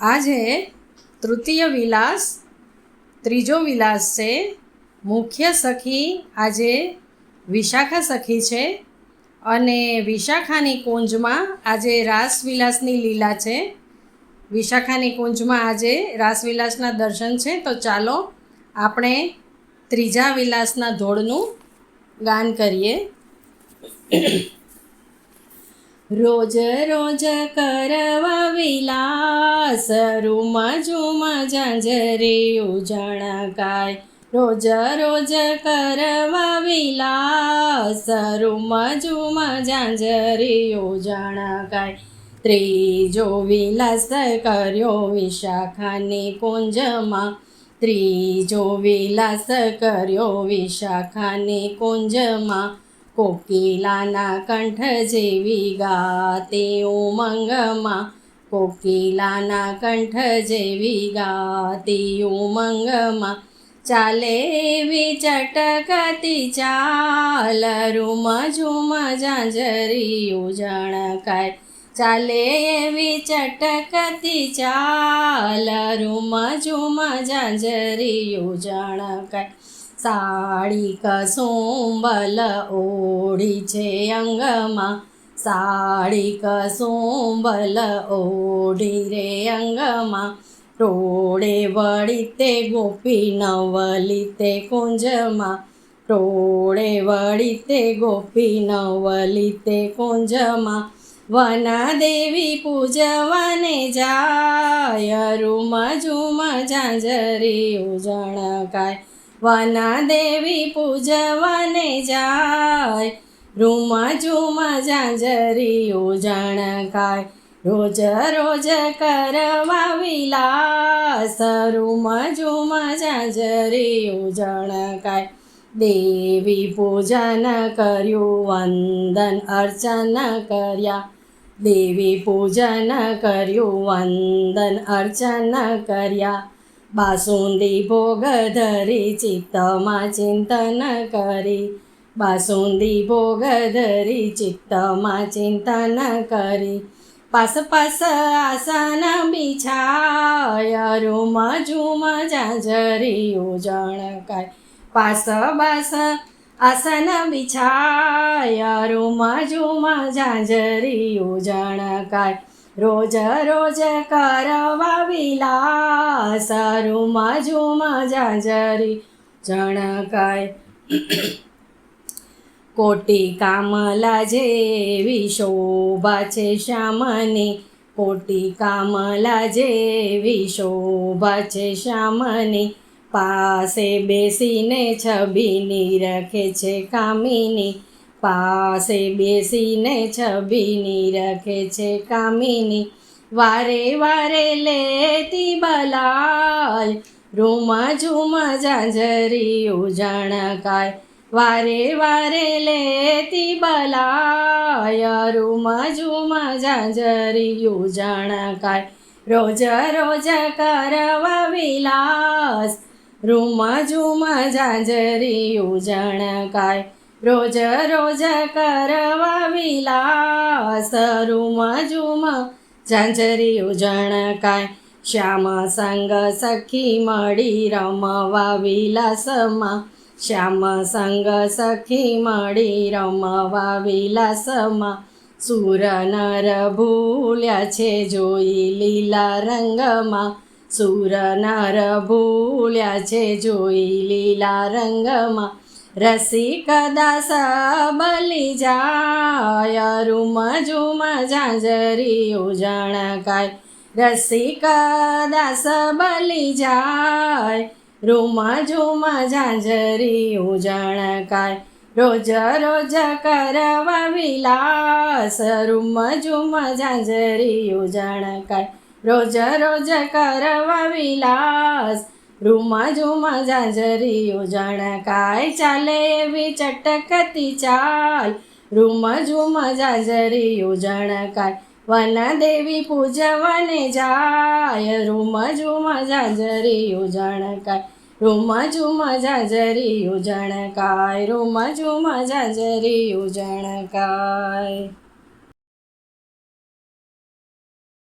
આજે તૃતીય વિલાસ, ત્રીજો વિલાસ છે. મુખ્ય સખી આજે વિશાખા સખી છે અને વિશાખાની કુંજમાં આજે રાસવિલાસની લીલા છે. વિશાખાની કુંજમાં આજે રાસવિલાસના દર્શન છે. તો ચાલો આપણે ત્રીજા વિલાસના ધોળનું ગાન કરીએ. રોજ રોજ કરવા વિલાસ રૂમ ઝુમ ઝંઝરી ઉજણકાય રોજ રોજ કરવા વિલાસ રૂમ ઝુમ ઝંઝરી ઉજણકાય ત્રીજો વિલાસ કર્યો વિશાખાની કુંજમાં. ત્રીજો વિલાસ કર્યો વિશાખાની કુંજમાં. કોકિલાના કંઠ જેવી ગાતે ઉમંગમાં કોકિલાના કંઠ જેવી ગાતી ઉમંગમાં ચાલે એવી ચટકતી ચાલ રૂમ ઝુમ ઝાંઝરી જણકાય ચાલે એવી ચટકતી ચાલ રૂમ ઝુમ ઝાંઝરી ઉજણકાય સાડી કસુંબલ ઓઢી છે અંગમાં. સાડી કસુંબલ ઓઢી રે અંગમાં. ટોળે વળી તે ગોપી નવલી તે કુંજમાં. ટોળે વળી તે ગોપી નવલી તે કુંજમાં. વના દેવી પૂજવાને જાય, રૂમ ઝુમ ઝાંઝરી ઉજણકાય. વના દેવી પૂજવાને જાય રૂમ ઝુમ ઝાંઝરી જણકાય, રોજ રોજ કરવા વિલાસ રૂમ ઝુમ ઝાંઝરી જણકાય. દેવી પૂજન કર્યું, વંદન અર્ચન કર્યા. દેવી પૂજન કર્યું, વંદન અર્ચન કર્યા. बासुंदी भोग धरी चित्त मा चिंतन करी. बासुंदी भोग धरी चित्त मा चिंतन करी. पास पास आसन बिछाय रुम झुम जाजरी उजण काय. पास बास आसन बिछाय रुम झुम जाजरी उजण काय. રોજ રોજ કરવા વિલાસ જુમાં ઝુમ ઝાંઝરી જણકાય કોટી કામલા જેવી શોભા છે શ્યામની. કોટી કામલા જેવી શોભા છે શ્યામની. પાસે બેસીને છબીની રખે છે કામિની. પાસે બેસીને છબીની રખે છે કામિની. વારે વારે લેતી બલાય રૂમા ઝુમ ઝાંઝરી ઉજણકાય. વારે વારે લેતી બલાય રૂમા ઝુમ ઝાંઝરી ઉજણકાય. રોજ રોજ કરવા વિલાસ રૂમા ઝુમ ઝાંઝરી ઉજણકાય. રોજ રોજ કરવા વિલાસ રૂમ ઝુમ, ઝાંઝરી ઉજણકાય શ્યામ સંગ સખી મળી રમવા વિલાસમાં. શ્યામ સંગ સખી મળી રમવા વિલાસમાં. સુર, નર ભૂલ્યા છે જોઈ લીલા રંગમાં. સુર, નર ભૂલ્યા છે જોઈ લીલા રંગમાં. રસિક દાસ બલી જાય રૂમ ઝુમ ઝાંઝરી ઉજણકાય રસિક દાસ બલી જાય રૂમ ઝુમ ઝાંઝરી ઉજણકાય રોજ રોજ કરવા વિલાસ રૂમ ઝુમ ઝાંઝરી ઉજણકાય રોજ રોજ કરવા વિલાસ રૂમ ઝુમ ઝાંઝરી ઉજણકાય ચાલે એવી ચટકતી ચાલ. રૂમ ઝુમ ઝાંઝરી ઉજણકાય વન દેવી પૂજવાને જાય. રૂમ કાય ઝાંઝરી ઉજણકાય રૂમ ઝુમ કાય ઉજણકાય રૂમ ઝુમ ઝાંઝરી ઉજણકાય